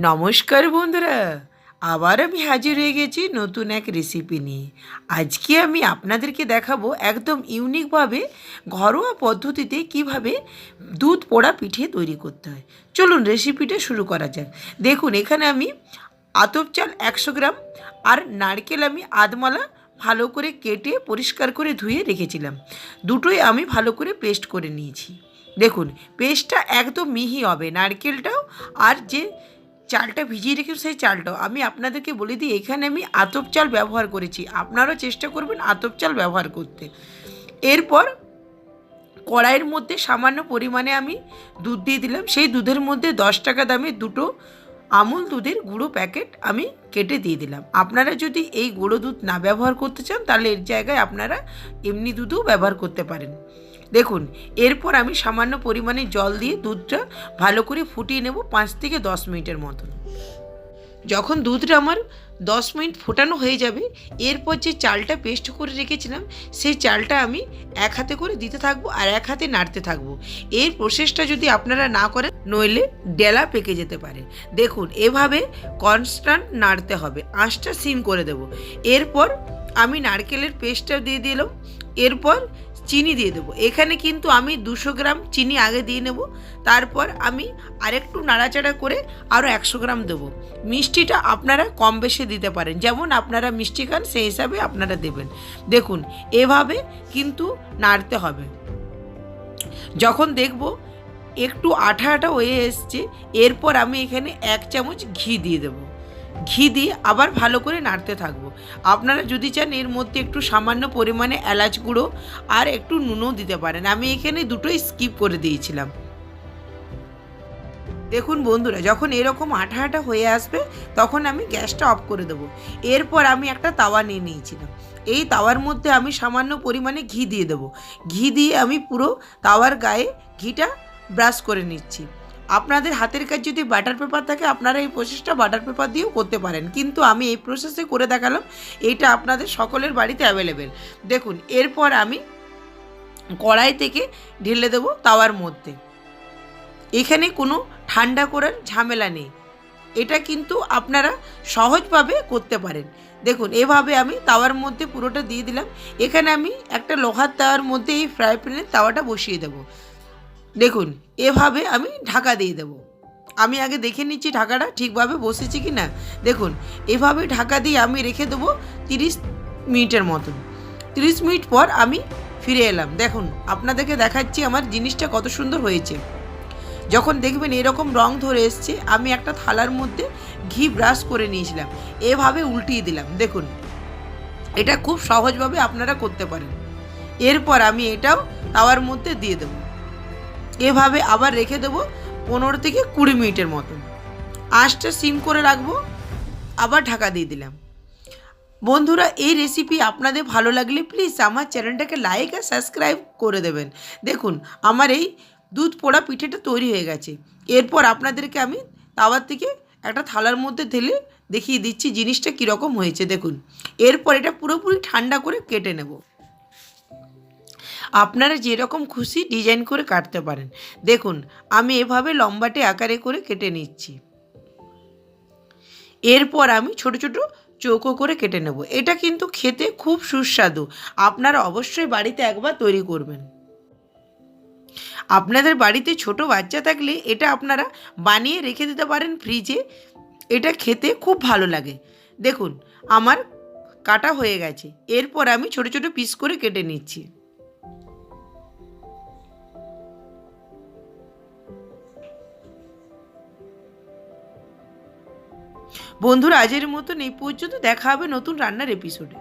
নমস্কার বন্ধুরা আবার আমি হাজির হয়ে গেছি নতুন এক রেসিপি নিয়ে। আজকে আমি আপনাদেরকে দেখাবো একদম ইউনিকভাবে ঘরোয়া পদ্ধতিতে কীভাবে দুধ পোড়া পিঠে তৈরি করতে হয়। চলুন রেসিপিটা শুরু করা যাক। দেখুন, এখানে আমি আতপ চাল একশো গ্রাম আর নারকেল আমি আধমালা ভালো করে কেটে পরিষ্কার করে ধুয়ে রেখেছিলাম। দুটোই আমি ভালো করে পেস্ট করে নিয়েছি। দেখুন পেস্টটা একদম মিহি হবে। নারকেলটাও আর যে চালটা ভিজিয়ে রেখে সেই চালটাও। আমি আপনাদেরকে বলে দিই, এখানে আমি আতপ চাল ব্যবহার করেছি। আপনারাও চেষ্টা করবেন আতপ চাল ব্যবহার করতে। এরপর কড়াইয়ের মধ্যে সামান্য পরিমাণে আমি দুধ দিয়ে দিলাম। সেই দুধের মধ্যে দশ টাকা দামে দুটো আমুল দুধের গুঁড়ো প্যাকেট আমি কেটে দিয়ে দিলাম। আপনারা যদি এই গুঁড়ো দুধ না ব্যবহার করতে চান, তাহলে এর জায়গায় আপনারা এমনি দুধও ব্যবহার করতে পারেন। দেখুন, এরপর আমি সামান্য পরিমাণে জল দিয়ে দুধটা ভালো করে ফুটিয়ে নেব পাঁচ থেকে দশ মিনিটের মতন। যখন দুধটা আমার দশ মিনিট ফোটানো হয়ে যাবে, এরপর যে চালটা পেস্ট করে রেখেছিলাম, সেই চালটা আমি এক হাতে করে দিতে থাকব আর এক হাতে নাড়তে থাকব। এর প্রসেসটা যদি আপনারা না করেন, নইলে ডেলা পেকে যেতে পারে। দেখুন, এভাবে কনস্ট্যান্ট নাড়তে হবে। আঁচটা সিম করে দেব। এরপর আমি নারকেলের পেস্টটা দিয়ে দিলাম। এরপর চিনি দিয়ে দেবো। এখানে কিন্তু আমি দুশো গ্রাম চিনি আগে দিয়ে নেব, তারপর আমি আরেকটু নাড়াচাড়া করে আরও একশো গ্রাম দেবো। মিষ্টিটা আপনারা কম বেশি দিতে পারেন, যেমন আপনারা মিষ্টি খান সেই হিসাবে আপনারা দেবেন। দেখুন, এভাবে কিন্তু নাড়তে হবে। যখন দেখব একটু আঠা আঠা হয়ে এসছে, এরপর আমি এখানে এক চামচ ঘি দিয়ে দেবো। ঘি দিয়ে আবার ভালো করে নাড়তে থাকব। আপনারা যদি চান এর মধ্যে একটু সামান্য পরিমাণে এলাচ গুঁড়ো আর একটু নুনও দিতে পারেন। আমি এখানে দুটোই স্কিপ করে দিয়েছিলাম। দেখুন বন্ধুরা, যখন এরকম আঠা আঠা হয়ে আসবে, তখন আমি গ্যাসটা অফ করে দেবো। এরপর আমি একটা তাওয়া নিয়ে নিয়েছিলাম। এই তাওয়ার মধ্যে আমি সামান্য পরিমাণে ঘি দিয়ে দেবো। ঘি দিয়ে আমি পুরো তাওয়ার গায়ে ঘিটা ব্রাশ করে নিচ্ছি। আপনাদের হাতের কাছে যদি বাটার পেপার থাকে, আপনারা এই প্রসেসটা বাটার পেপার দিয়েও করতে পারেন। কিন্তু আমি এই প্রসেসে করে দেখালাম এইটা আপনাদের সকলের বাড়িতে অ্যাভেলেবেল দেখুন, এরপর আমি কড়াই থেকে ঢেলে দেবো তাওয়ার মধ্যে। এখানে কোনো ঠান্ডা করার ঝামেলা নেই। এটা কিন্তু আপনারা সহজভাবে করতে পারেন। দেখুন, এভাবে আমি তাওয়ার মধ্যে পুরোটা দিয়ে দিলাম। এখানে আমি একটা লোহার তাওয়ার মধ্যে এই ফ্রাই প্যানের তাওয়াটা বসিয়ে দেবো। দেখুন, এভাবে আমি ঢাকা দিয়ে দেবো। আমি আগে দেখে নিচ্ছি ঢাকাটা ঠিকভাবে বসেছে কি না। দেখুন, এভাবে ঢাকা দিয়ে আমি রেখে দেবো তিরিশ মিনিটের মতন। তিরিশ মিনিট পর আমি ফিরে এলাম। দেখুন, আপনাদেরকে দেখাচ্ছি আমার জিনিসটা কত সুন্দর হয়েছে। যখন দেখবেন এরকম রং ধরে এসছে, আমি একটা থালার মধ্যে ঘি ব্রাশ করে নিয়েছিলাম। এভাবে উল্টিয়ে দিলাম। দেখুন, এটা খুব সহজভাবে আপনারা করতে পারেন। এরপর আমি এটাও তাওয়ার মধ্যে দিয়ে দেবো। এভাবে আবার রেখে দেবো পনেরো থেকে কুড়ি মিনিটের মতন। আঁচটা সিম করে রাখব, আবার ঢাকা দিয়ে দিলাম। বন্ধুরা, এই রেসিপি আপনাদের ভালো লাগলে প্লিজ আমার চ্যানেলটাকে লাইক আর সাবস্ক্রাইব করে দেবেন। দেখুন, আমার এই দুধ পোড়া পিঠেটা তৈরি হয়ে গেছে। এরপর আপনাদেরকে আমি তাওয়ার থেকে একটা থালার মধ্যে ঢেলে দেখিয়ে দিচ্ছি জিনিসটা কীরকম হয়েছে। দেখুন, এরপর এটা পুরোপুরি ঠান্ডা করে কেটে নেব। আপনারা যেরকম খুশি ডিজাইন করে কাটতে পারেন। দেখুন, আমি এভাবে লম্বাটে আকারে করে কেটে নিচ্ছি। এরপর আমি ছোট ছোট চৌকো করে কেটে নেব। এটা কিন্তু খেতে খুব সুস্বাদু। আপনারা অবশ্যই বাড়িতে একবার তৈরি করবেন। আপনাদের বাড়িতে ছোট বাচ্চা থাকলে এটা আপনারা বানিয়ে রেখে দিতে পারেন ফ্রিজে। এটা খেতে খুব ভালো লাগে। দেখুন, আমার কাটা হয়ে গেছে। এরপর আমি ছোট ছোট পিস করে কেটে নিচ্ছি। বন্ধুরা আজের মতন এই পর্যন্ত দেখা হবে নতুন রান্নার এপিসোডে